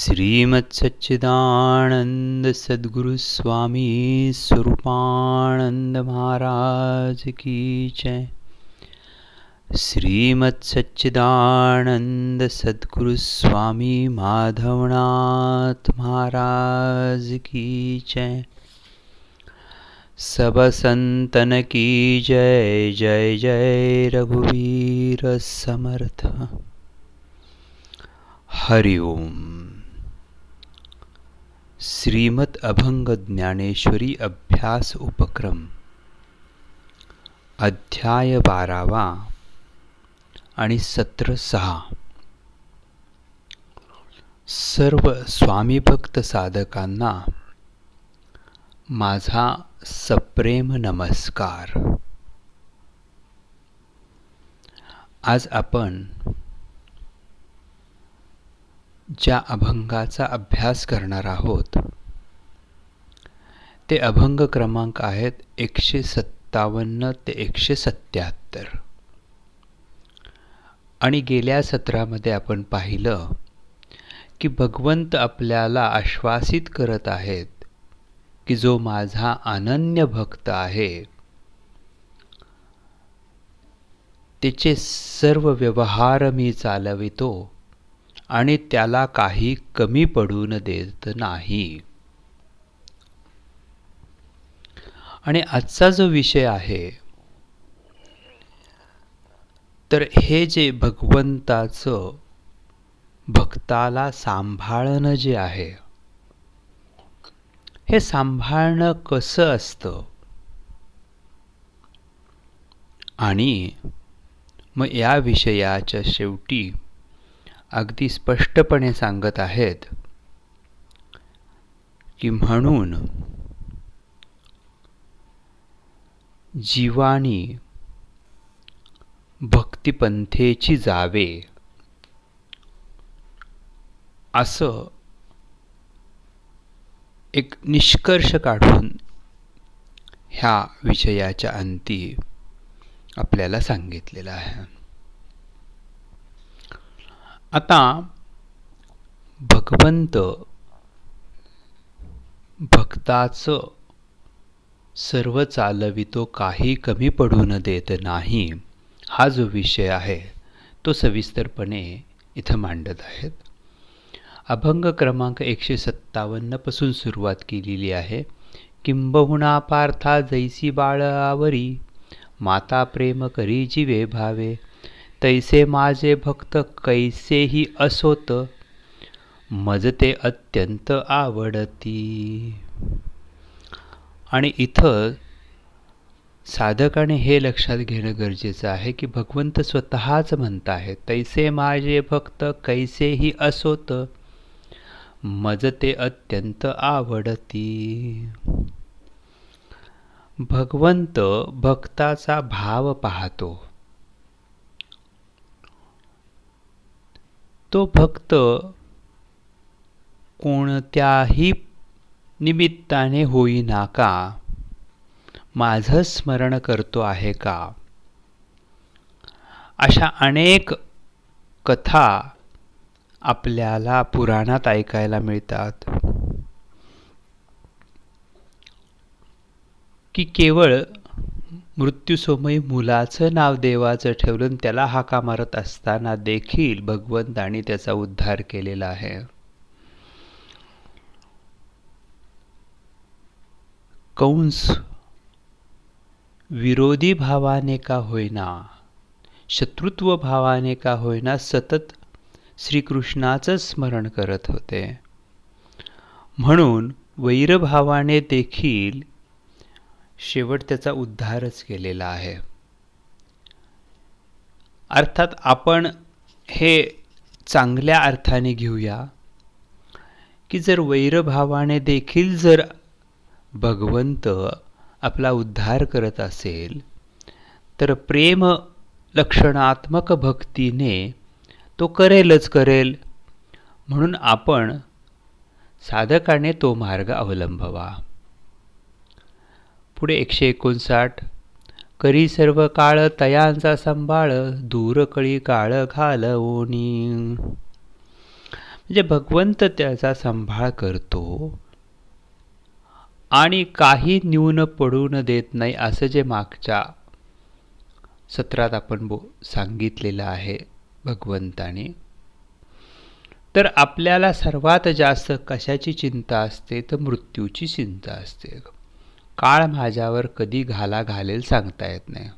श्रीमत्सच्चिदानंद सद्गुरु स्वामी स्वरूपानंद महाराज की जय। श्रीमत्सच्चिदानंद सद्गुरु स्वामी माधवनाथ महाराज की जय। सब संतन की जय जय जय रघुवीर समर्थ। हरि ओम। श्रीमत अभंग ज्ञानेश्वरी अभ्यास उपक्रम अध्याय बारावा आणि सत्र सहा. सर्व स्वामीभक्त साधकांना माझा सप्रेम नमस्कार. आज आपण ज्या अभंगाचा अभ्यास करणार आहोत. ते अभंग क्रमांक आहेत एकशे सत्तावन्न ते एकशे सत्याहत्तर. आणि गेल्या सत्रामध्ये आपण पाहिलं की भगवंत आपल्याला आश्वासित करत आहेत की जो माझा अनन्य भक्त आहे त्याचे सर्व व्यवहार मी चालवितो. आणि त्याला काही कमी पडून देत नाही. आणि आजचा जो विषय आहे तर हे जे भगवंताचं भक्ताला सांभाळणं जे आहे हे सांभाळणं कसं असतं? आणि मग या विषयाच्या शेवटी अगदी स्पष्टपणे सांगत आहेत की म्हणून जीवानी भक्तिपंथेची जावे असं एक निष्कर्ष काढून ह्या विषयाच्या अंती आपल्याला सांगितलेलं आहे. आता भगवंत भक्ताचं सर्व चालवितो काही कमी पडून देत नाही हा जो विषय आहे तो सविस्तरपणे इथं मांडत आहेत. अभंग क्रमांक एकशे सत्तावन्नपासून सुरुवात केलेली आहे. किंबहुना पार्था जैसी बाळावरी माता प्रेम करी जीवे भावे. तैसे माझे भक्त कैसेही असोत मजते अत्यंत आवडती. आणि इथं साधकाने हे लक्षात घेणं गरजेचं आहे की भगवंत स्वतःच म्हणत आहे तैसे माझे भक्त कैसेही असोत मजते अत्यंत आवडती. भगवंत भक्ताचा भाव पाहतो. तो भक्त कोणत्याही निमित्ताने होईना का? माझं स्मरण करतो आहे का? अशा अनेक कथा आपल्याला पुराणात ऐकायला मिळतात. की केवळ मृत्यूसमयी मुलाचं नाव देवाचं ठेवलं त्याला हाका मारत असताना देखील भगवंतानी त्याचा उद्धार केलेला आहे. कंस विरोधी भावाने का होईना? शत्रुत्व भावाने का होईना? सतत श्रीकृष्णाचं स्मरण करत होते. म्हणून वैरभावाने देखील शेवट त्याचा उद्धारच केलेला आहे. अर्थात आपण हे चांगल्या अर्थाने घेऊया की जर वैरभावाने देखील जर भगवंत आपला उद्धार करत असेल तर प्रेम लक्षणात्मक भक्तीने तो करेलच करेल. म्हणून आपण साधकाने तो मार्ग अवलंबवा. पुढे एकशे एकोणसाठ. करी सर्व काळ तयांचा सांभाळ दूर कळी काळ घालवणी म्हणजे भगवंत त्याचा सांभाळ करतो. आणि काही न्यून पडून देत नाही असं जे मागच्या सत्रात आपण बो सांगितलेलं आहे भगवंताने. तर आपल्याला सर्वात जास्त कशाची चिंता असते? तर मृत्यूची चिंता असते. काळ माझ्यावर कधी घाला घालेल सांगता येत नाही.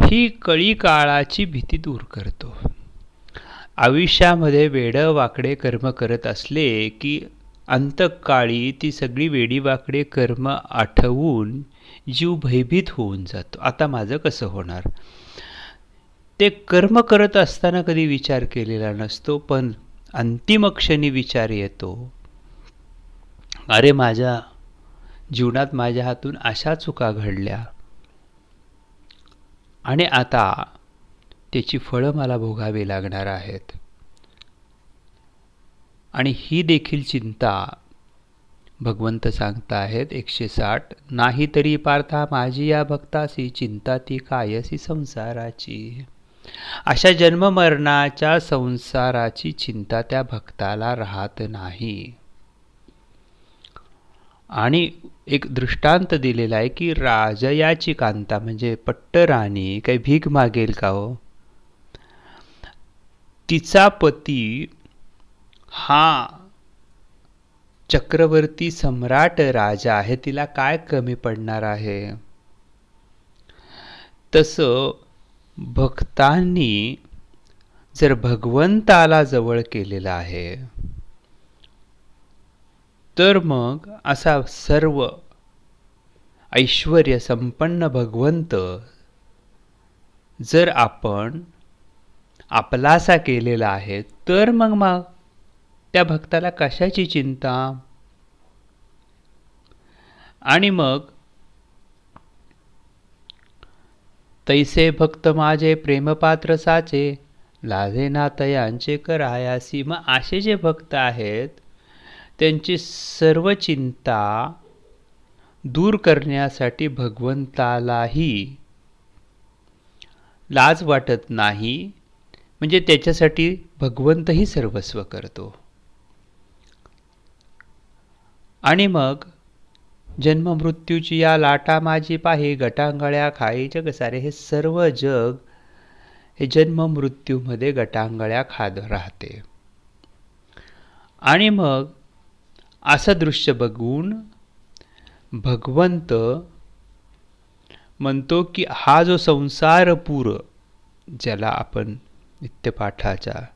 ही कळी काळाची भीती दूर करतो. आयुष्यामध्ये वेडं वाकडे कर्म करत असले की अंतकाळी ती सगळी वेडी वाकडे कर्म आठवून जीव भयभीत होऊन जातो. आता माझं कसं होणार? ते कर्म करत असताना कधी विचार केलेला नसतो पण अंतिम क्षणी विचार येतो. अरे माझ्या जीवनात माझ्या हातून अशा चुका घडल्या. आणि आता त्याची फळं मला भोगावी लागणार आहेत. आणि ही देखील चिंता भगवंत सांगता आहेत एकशे साठ नाही तरी पार्था माझी या भक्तासी चिंता ती कायसी संसाराची. अशा जन्ममरणाच्या संसाराची चिंता त्या भक्ताला राहत नाही. आणि एक दृष्टांत दिलेला आहे की राजयाची कांता म्हणजे पट्टराणी काही भीक मागेल का हो? तिचा पती हा चक्रवर्ती सम्राट राजा आहे तिला काय कमी पडणार आहे? तसं भक्तांनी जर भगवंताला जवळ केलेलं आहे तर मग असा सर्व ऐश्वर संपन्न भगवंत जर आपण आपलासा केलेला आहे तर मग मग त्या भक्ताला कशाची चिंता? आणि मग तैसे भक्त माझे प्रेमपात्र साचे लाझे नातयांचे करायासी मग असे जे भक्त आहेत त्यांची सर्व चिंता दूर करण्यासाठी भगवंतालाही लाज वाटत नाही. म्हणजे त्याच्यासाठी भगवंतही सर्वस्व करतो. आणि मग जन्म मृत्यूची या लाटा माझी पाही गटांगळ्या खाई जग सारे हे सर्व जग हे जन्म मृत्यूमध्ये गटांगळ्या खाद राहते. आणि मग असं दृश्य बघून भगवंत म्हणतो की हा जो संसार पूर ज्याला आपण नित्यपाठाच्या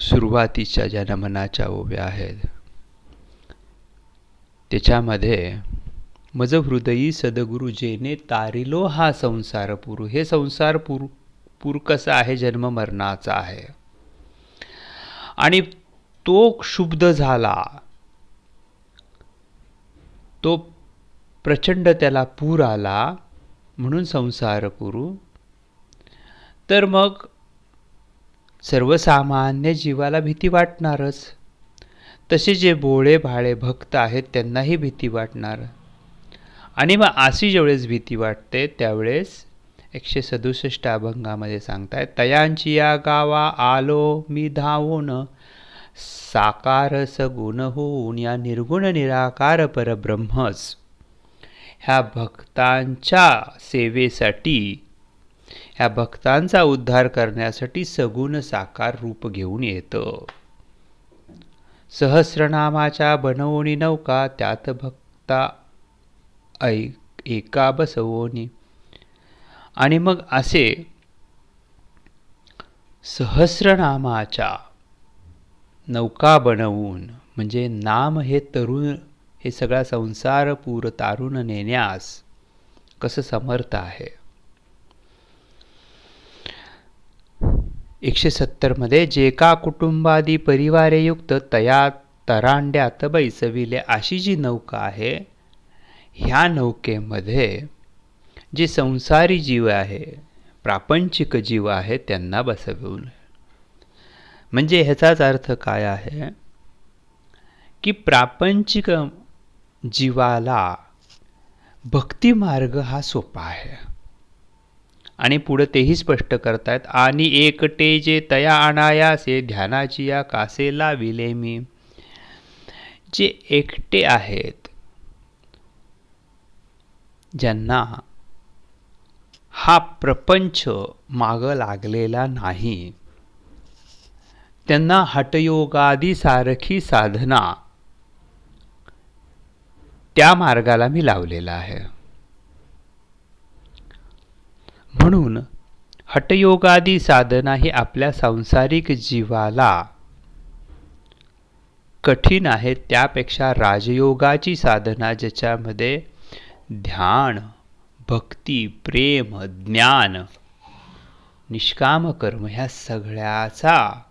सुरुवातीच्या ज्या नमनाच्या ओव्या आहेत त्याच्यामध्ये मज हृदयी सदगुरु जेने तारिलो हा संसार हे संसार पूर पूर कसा आहे? जन्म मरणाचा आहे. आणि तो क्षुब्ध झाला. तो प्रचंड त्याला पूर आला म्हणून संसार पुरू तर मग सर्वसामान्य जीवाला भीती वाटणारच. तसे जे बोळे भाळे भक्त आहेत त्यांनाही भीती वाटणार. आणि मग अशी ज्यावेळेस भीती वाटते त्यावेळेस एकशे सदुसष्ट अभंगामध्ये सांगतायत तयांची या गावा आलो मी धावून साकार सगुण होऊन या निर्गुण निराकार परब्रह्मच. ह्या भक्तांच्या सेवेसाठी ह्या भक्तांचा उद्धार करण्यासाठी सगुण साकार रूप घेऊन येतं. सहस्रनामाच्या बनवणी नौका त्यात भक्ता ऐक एका बसवोनी. आणि मग असे सहस्रनामाच्या नौका बनवून म्हणजे नाम हे तरुण हे सगळा संसार पूर तारुण नेण्यास कसं समर्थ आहे? एकशे सत्तरमध्ये जे का कुटुंबादी परिवारेयुक्त तया तरांड्यात बैसविले अशी जी नौका आहे ह्या नौकेमध्ये जे संसारी जीव आहे प्रापंचिक जीव आहे त्यांना बसवून म्हणजे ह्याचाच अर्थ काय आहे? की प्रापंचिक जीवाला भक्तिमार्ग हा सोपा आहे. आणि पुढं तेही स्पष्ट करतायत आणि एकटे जे तया आणायासे ध्यानाची या कासे लाविले मी. जे एकटे आहेत ज्यांना हा प्रपंच मागं लागलेला नाही त्यांना हटयोगादी सारखी साधना. त्या मार्गाला मी लावलेला आहे. म्हणून हटयोगादी साधना ही आपल्या सांसारिक जीवाला कठीण आहे. त्यापेक्षा राजयोगाची साधना ज्याच्यामध्ये ध्यान भक्ती प्रेम ज्ञान निष्काम कर्म ह्या सगळ्याचा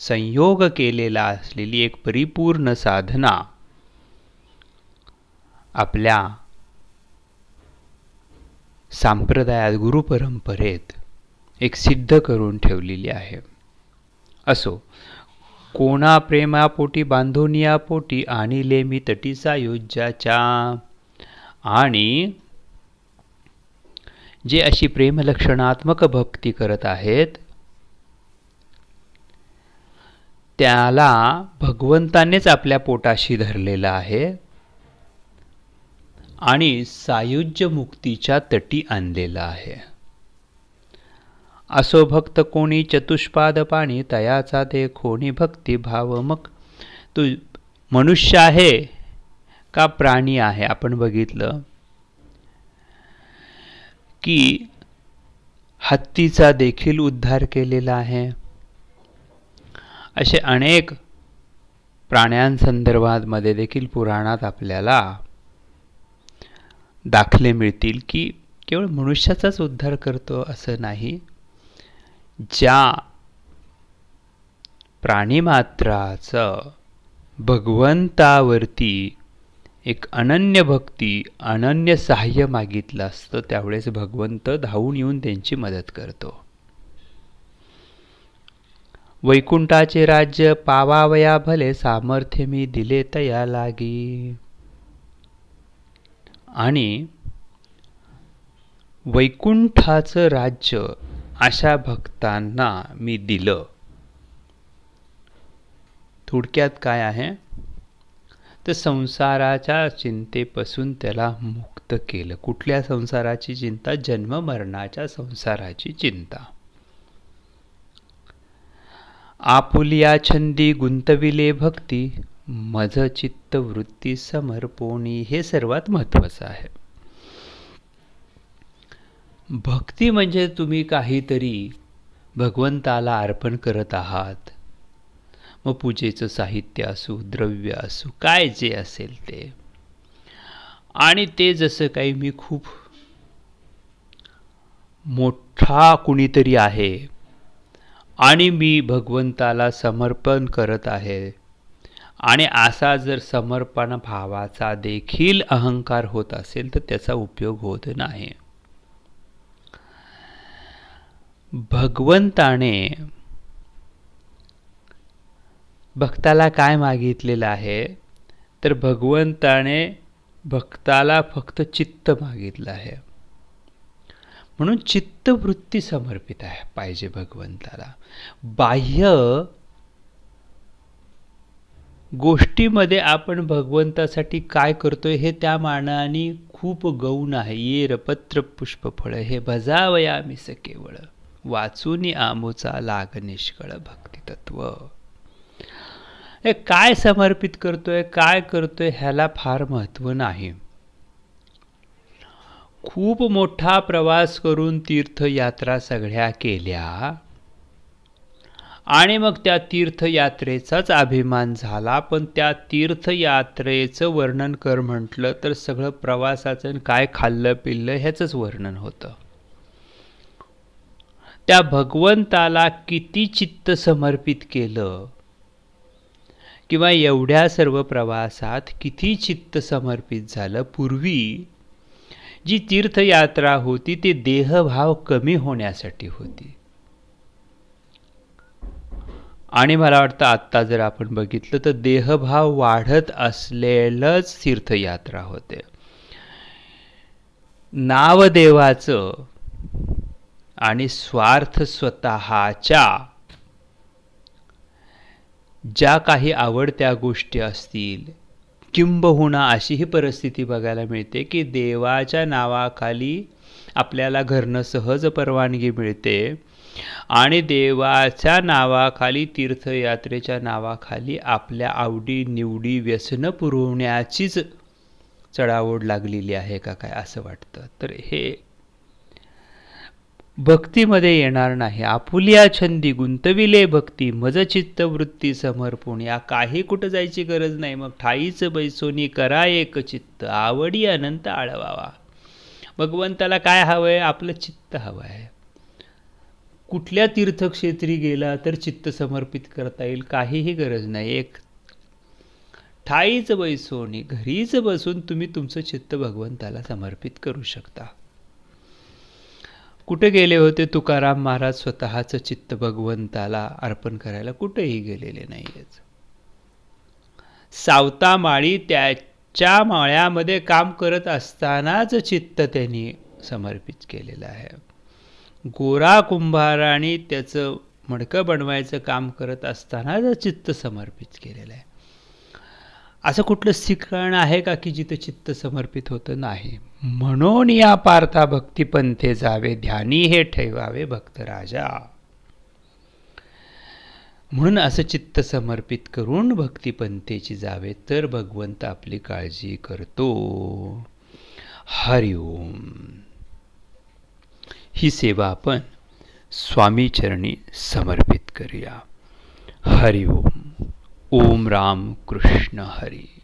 संयोग केलेला असलेली एक परिपूर्ण साधना आपल्या संप्रदायात गुरुपरंपरेत एक सिद्ध करून ठेवलेली आहे. असो कोणा प्रेमापोटी बांधोनियापोटी आणि लेमी तटीचा योज्याच्या आणि जे अशी प्रेमलक्षणात्मक भक्ती करत आहेत त्याला भगवंतानेच आपल्या पोटाशी धरलेलं आहे. आणि सायुज्य मुक्तीच्या तटी आणलेला आहे. असो भक्त कोणी चतुष्पाद पाणी तयाचा ते कोणी भक्ती भाव मग तू मनुष्य आहे का प्राणी आहे? आपण बघितलं की हत्तीचा देखील उद्धार केलेला आहे. असे अनेक प्राण्यांसंदर्भात मध्ये देखील पुराणात आपल्याला दाखले मिळतील की केवळ मनुष्याचाच उद्धार करतो असं नाही. ज्या प्राणीमात्राचं भगवंतावरती एक अनन्य भक्ती अनन्य सहाय्य मागितलं असतं त्यावेळेस भगवंत धावून येऊन त्यांची मदत करतो. वैकुंठाचे राज्य पावावया भले सामर्थ्य मी दिले तया लागी. आणि वैकुंठाचं राज्य अशा भक्तांना मी दिलं. थोडक्यात काय आहे? तर संसाराच्या चिंतेपासून त्याला मुक्त केलं. कुठल्या संसाराची चिंता? जन्म मरणाच्या संसाराची चिंता. आपुलिया छंदी गुंतविले भक्ती मज चित्त वृत्ती समर्पोणी हे सर्वात महत्वाचं आहे. भक्ती म्हणजे तुम्ही काहीतरी भगवंताला अर्पण करत आहात. मग पूजेचं साहित्य असू द्रव्य असू काय जे असेल ते. आणि ते जसं काही मी खूप मोठा कुणीतरी आहे आणि मी भगवंताला समर्पण करत आहे. आणि असा जर समर्पण भावाचा देखील अहंकार होत असेल तर त्याचा उपयोग होत नाही. भगवंताने भक्ताला काय मागितलेलं आहे? तर भगवंताने भक्ताला फक्त चित्त मागितलं आहे. म्हणून चित्तवृत्ती समर्पित आहे पाहिजे भगवंताला. बाह्य गोष्टीमध्ये आपण भगवंतासाठी काय करतोय हे त्या मानाने खूप गौण आहे. ये रपत्र पुष्पफळ हे भजावया मिस केवळ. वाचून आमोचा लाग निष्कळ भक्तितत्व. हे काय समर्पित करतोय काय करतोय ह्याला फार महत्त्व नाही. खूप मोठा प्रवास करून तीर्थयात्रा सगळ्या केल्या. आणि मग त्या तीर्थयात्रेचाच अभिमान झाला पण त्या तीर्थयात्रेचं वर्णन कर म्हटलं तर सगळं प्रवासाचं काय खाल्लं पिल्लं ह्याचंच वर्णन होतं. त्या भगवंताला किती चित्त समर्पित केलं? किंवा एवढ्या सर्व प्रवासात किती चित्त समर्पित झालं? पूर्वी जी तीर्थयात्रा होती ती देहभाव कमी होण्यासाठी होती. आणि मला वाटतं आत्ता जर आपण बघितलं तर देहभाव वाढत असलेलंच तीर्थयात्रा होते. नावदेवाचं आणि स्वार्थ स्वतःच्या ज्या काही आवडत्या गोष्टी असतील किंबहुना अशी ही परिस्थिती बघायला मिळते की देवाच्या नावाखाली आपल्याला घरनं सहज परवानगी मिळते आणि देवाच्या नावाखाली तीर्थयात्रेच्या नावाखाली आपल्या आवडी निवडी व्यसनं पुरवण्याचीच चढाओढ लागलेली आहे का काय असं वाटतं? तर हे भक्तीमध्ये येणार नाही. आपुलिया छंदी गुंतविले भक्ती. मज चित्त वृत्ती समर्पण या काही कुठं जायची गरज नाही. मग ठाईच बैसोनी करा एक चित्त. आवडी अनंत आळवावा. भगवंताला काय हवंय? आपलं चित्त हवं आहे कुठल्या तीर्थक्षेत्री गेला तर चित्त समर्पित करता येईल? काहीही गरज नाही. एक ठाईच बैसोनी घरीच बसून तुम्ही तुमचं चित्त भगवंताला समर्पित करू शकता. कुठे गेले होते तुकाराम महाराज? स्वतःचं चित्त भगवंताला अर्पण करायला कुठेही गेलेले नाही आहेत सावता माळी त्याच्या माळ्यामध्ये काम करत असतानाच चित्त त्यांनी समर्पित केलेलं आहे. गोरा कुंभाराने त्याचं मडकं बनवायचं काम करत असतानाच चित्त समर्पित केलेलं आहे. असं कुठलं ठिकाण आहे का की जिथं चित्त समर्पित होतं नाही? म्हणून या पार्था भक्तिपंथे जावे ध्यानी हे ठेवावे भक्त राजा. म्हणून असं चित्त समर्पित करून भक्तिपंथेची जावे तर भगवंत आपली काळजी करतो. हरिओम ही सेवा आपण स्वामीचरणी समर्पित करूया. हरिओम ओम राम कृष्ण हरी।